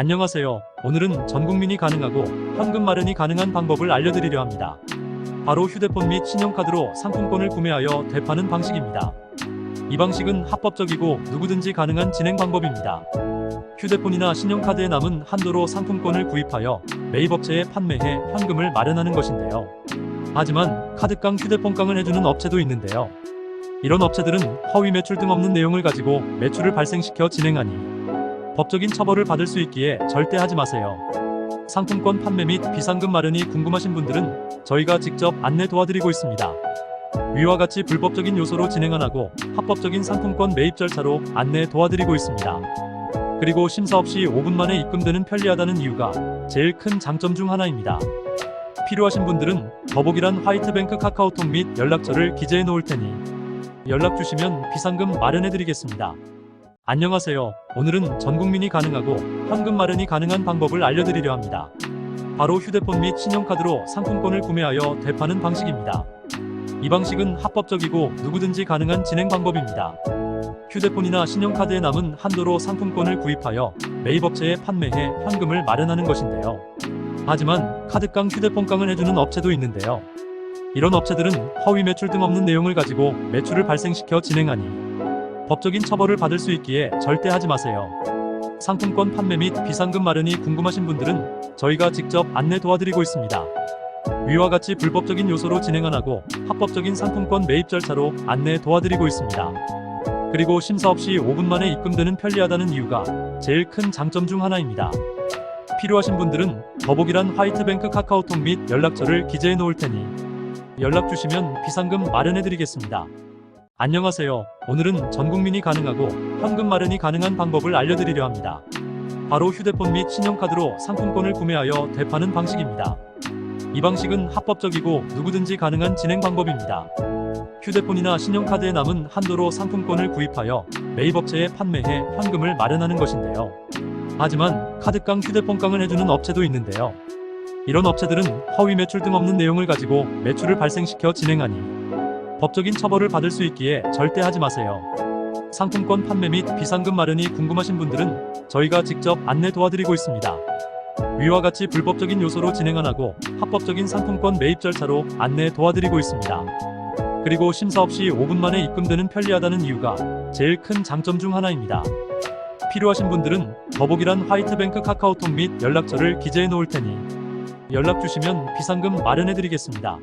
안녕하세요. 오늘은 전 국민이 가능하고 현금 마련이 가능한 방법을 알려드리려 합니다. 바로 휴대폰 및 신용카드로 상품권을 구매하여 되파는 방식입니다. 이 방식은 합법적이고 누구든지 가능한 진행 방법입니다. 휴대폰이나 신용카드에 남은 한도로 상품권을 구입하여 매입 업체에 판매해 현금을 마련하는 것인데요. 하지만 카드깡 휴대폰깡을 해주는 업체도 있는데요. 이런 업체들은 허위 매출 등 없는 내용을 가지고 매출을 발생시켜 진행하니 법적인 처벌을 받을 수 있기에 절대 하지 마세요. 상품권 판매 및 비상금 마련이 궁금하신 분들은 저희가 직접 안내 도와드리고 있습니다. 위와 같이 불법적인 요소로 진행 안 하고 합법적인 상품권 매입 절차로 안내 도와드리고 있습니다. 그리고 심사 없이 5분 만에 입금되는 편리하다는 이유가 제일 큰 장점 중 하나입니다. 필요하신 분들은 더보기란 화이트뱅크 카카오톡 및 연락처를 기재해 놓을 테니 연락 주시면 비상금 마련해 드리겠습니다. 안녕하세요. 오늘은 전 국민이 가능하고 현금 마련이 가능한 방법을 알려드리려 합니다. 바로 휴대폰 및 신용카드로 상품권을 구매하여 되파는 방식입니다. 이 방식은 합법적이고 누구든지 가능한 진행 방법입니다. 휴대폰이나 신용카드에 남은 한도로 상품권을 구입하여 매입 업체에 판매해 현금을 마련하는 것인데요. 하지만 카드깡 휴대폰깡을 해주는 업체도 있는데요. 이런 업체들은 허위 매출 등 없는 내용을 가지고 매출을 발생시켜 진행하니 법적인 처벌을 받을 수 있기에 절대 하지 마세요. 상품권 판매 및 비상금 마련이 궁금하신 분들은 저희가 직접 안내 도와드리고 있습니다. 위와 같이 불법적인 요소로 진행 안 하고 합법적인 상품권 매입 절차로 안내 도와드리고 있습니다. 그리고 심사 없이 5분 만에 입금되는 편리하다는 이유가 제일 큰 장점 중 하나입니다. 필요하신 분들은 더보기란 화이트뱅크 카카오톡 및 연락처를 기재해 놓을 테니 연락 주시면 비상금 마련해 드리겠습니다. 안녕하세요. 오늘은 전 국민이 가능하고 현금 마련이 가능한 방법을 알려드리려 합니다. 바로 휴대폰 및 신용카드로 상품권을 구매하여 되파는 방식입니다. 이 방식은 합법적이고 누구든지 가능한 진행 방법입니다. 휴대폰이나 신용카드에 남은 한도로 상품권을 구입하여 매입 업체에 판매해 현금을 마련하는 것인데요. 하지만 카드깡 휴대폰깡을 해주는 업체도 있는데요. 이런 업체들은 허위 매출 등 없는 내용을 가지고 매출을 발생시켜 진행하니 법적인 처벌을 받을 수 있기에 절대 하지 마세요. 상품권 판매 및 비상금 마련이 궁금하신 분들은 저희가 직접 안내 도와드리고 있습니다. 위와 같이 불법적인 요소로 진행 안 하고 합법적인 상품권 매입 절차로 안내 도와드리고 있습니다. 그리고 심사 없이 5분 만에 입금되는 편리하다는 이유가 제일 큰 장점 중 하나입니다. 필요하신 분들은 더보기란 화이트뱅크 카카오톡 및 연락처를 기재해 놓을 테니 연락 주시면 비상금 마련해 드리겠습니다.